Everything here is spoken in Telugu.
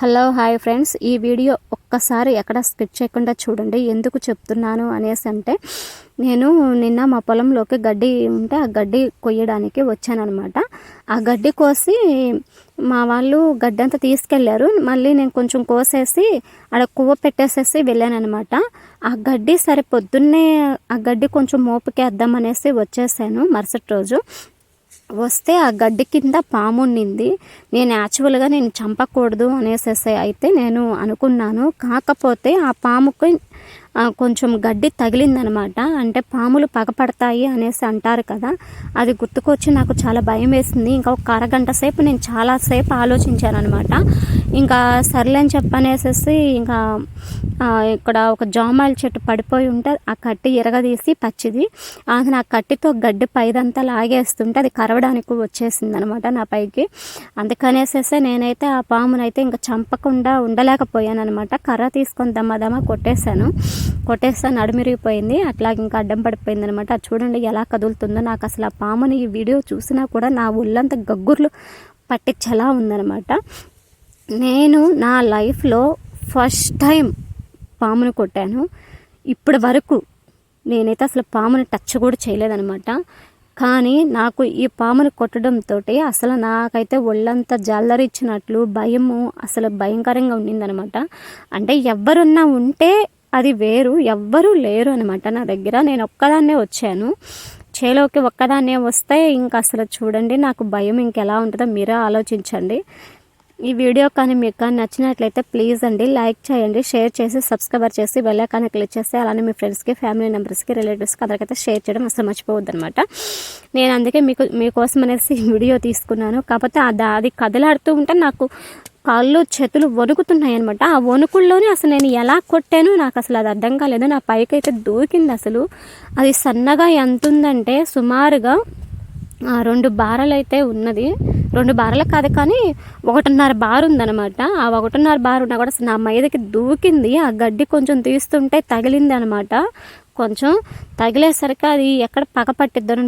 Hello hi friends. ఈ వీడియో ఒక్కసారి ఎక్కడ స్కిప్ చేయకుండా చూడండి. ఎందుకు చెప్తున్నాను అనేసి అంటే నేను నిన్న మా పొలంలోకి గడ్డి ఉంటే ఆ గడ్డి కొయ్యడానికి వచ్చానమాట ఆ గడ్డి కోసి మా వాళ్ళు గడ్డి అంతా తీసుకెళ్ళారు. మళ్ళీ నేను కొంచెం కోసేసి ఆడ కువ్వ పెట్టేసేసి వెళ్ళానమాట ఆ గడ్డి సరే పొద్దున్నే ఆ గడ్డి కొంచెం మోపుకేద్దాం అనేసి వచ్చేసాను మరుసటి రోజు. వస్తే ఆ గడ్డి కింద పాము ఉండింది నేను యాక్చువల్గా నేను చంపకూడదు అనేసేసి అయితే నేను అనుకున్నాను. కాకపోతే ఆ పాముకి కొంచెం గడ్డి తగిలిందనమాట. అంటే పాములు పగపడతాయి అనేసి అంటారు కదా. అది గుర్తుకొచ్చి నాకు చాలా భయం వేసింది. ఇంకా ఒక అరగంట సేపు నేను చాలాసేపు ఆలోచించాను అనమాట ఇంకా సర్లే అని చెప్పనేసేసి ఇంకా ఇక్కడ ఒక జామాయిల చెట్టు పడిపోయి ఉంటే ఆ కట్టి ఇరగదీసి పచ్చిది. అది నా కట్టితో గడ్డి పైదంతా లాగేస్తుంటే అది కరవడానికి వచ్చేసింది అనమాట నా పైకి. అందుకనేసేసే నేనైతే ఆ పామునైతే ఇంకా చంపకుండా ఉండలేకపోయాను అనమాట కర్ర తీసుకొని దమ్మ దమ్మ కొట్టేశాను. కొట్టేస్తా నడుమిరిగిపోయింది. అట్లా ఇంకా అడ్డం పడిపోయింది అనమాట అది చూడండి ఎలా కదులుతుందో. నాకు అసలు ఆ పాముని ఈ వీడియో చూసినా కూడా నా ఒళ్ళంతా గగ్గుర్లు పట్టించేలా ఉందనమాట. నేను నా లైఫ్లో ఫస్ట్ టైం పామును కొట్టాను. ఇప్పటి వరకు నేనైతే అసలు పాముని టచ్ కూడా చేయలేదనమాట. కానీ నాకు ఈ పామును కొట్టడంతో అసలు నాకైతే ఒళ్ళంతా జల్లరిచ్చినట్లు భయము అసలు భయంకరంగా ఉండిందనమాట. అంటే ఎవరున్నా ఉంటే అది వేరు ఎవ్వరూ లేరు అనమాట నా దగ్గర. నేను ఒక్కదాన్నే వచ్చాను. చేలోకి ఒక్కదాన్నే వస్తే ఇంకా అసలు చూడండి నాకు భయం ఇంకెలా ఉంటుందో మీరే ఆలోచించండి. ఈ వీడియో కానీ మీకు కానీ నచ్చినట్లయితే ప్లీజ్ అండి లైక్ చేయండి షేర్ చేసి సబ్స్క్రైబర్ చేసి బెల్ క్లిక్ చేస్తే అలానే మీ ఫ్రెండ్స్కి ఫ్యామిలీ మెంబర్స్కి రిలేటివ్స్కి అందరికైతే షేర్ చేయడం అసలు మర్చిపోవద్దు అనమాట నేను అందుకే మీకు మీకోసం అనేసి ఈ వీడియో తీసుకున్నాను. కాకపోతే అది అది కదలాడుతూ ఉంటే నాకు కాళ్ళు చేతులు వణుకుతున్నాయి అనమాట ఆ వణుకుల్లోనే అసలు నేను ఎలా కొట్టానో నాకు అసలు అది అర్థం కాలేదు. నా పైకి అయితే దూకింది అసలు. అది సన్నగా ఎంత ఉందంటే సుమారుగా ఆ, రెండు బారలు అయితే ఉన్నది. రెండు బారలు కాదు కానీ ఒకటిన్నర బార్ ఉందన్నమాట. ఆ ఒకటిన్నర బార్ ఉన్నా కూడా నా మీదకి దూకింది. ఆ గడ్డి కొంచెం తీస్తుంటే తగిలింది అనమాట కొంచెం తగిలేసరికి అది ఎక్కడ పగ పట్టిద్దని